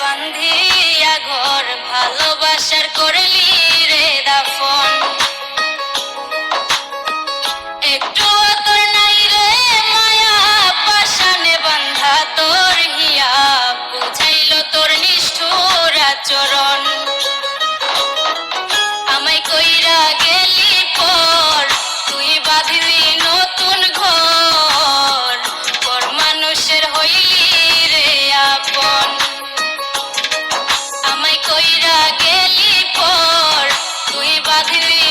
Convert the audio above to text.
বান্ধিয়া ঘর ভালো বাঁধবে